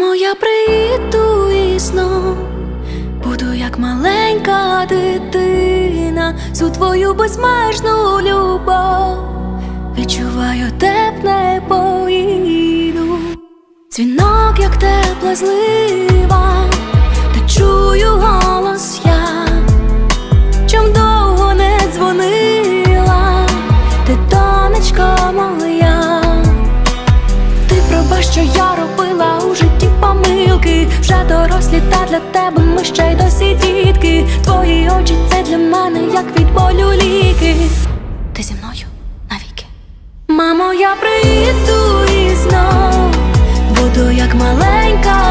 Мамо, я приїду і знов буду як маленька дитина, всю твою безмежну любов. Відчуваю тепле поїду, дзвінок, як тепла злива, Вже дорослі, та для тебе ми ще й досі дітки. Твої очі це для мене, як від болю ліки. Ти зі мною навіки. Мамо, я приїду і знов буду як маленька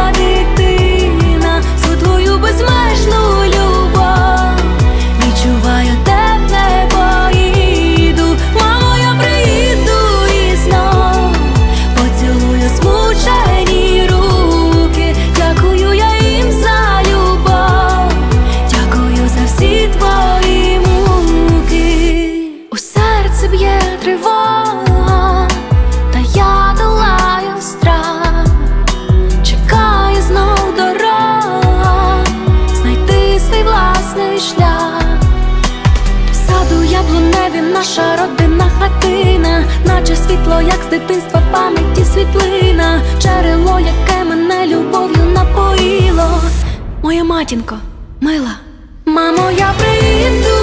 наша родинна хатина, наче світло, як з дитинства пам'яті світлина, джерело, яке мене любов'ю напоїло. Моя матінко, мила, мамо, я приїду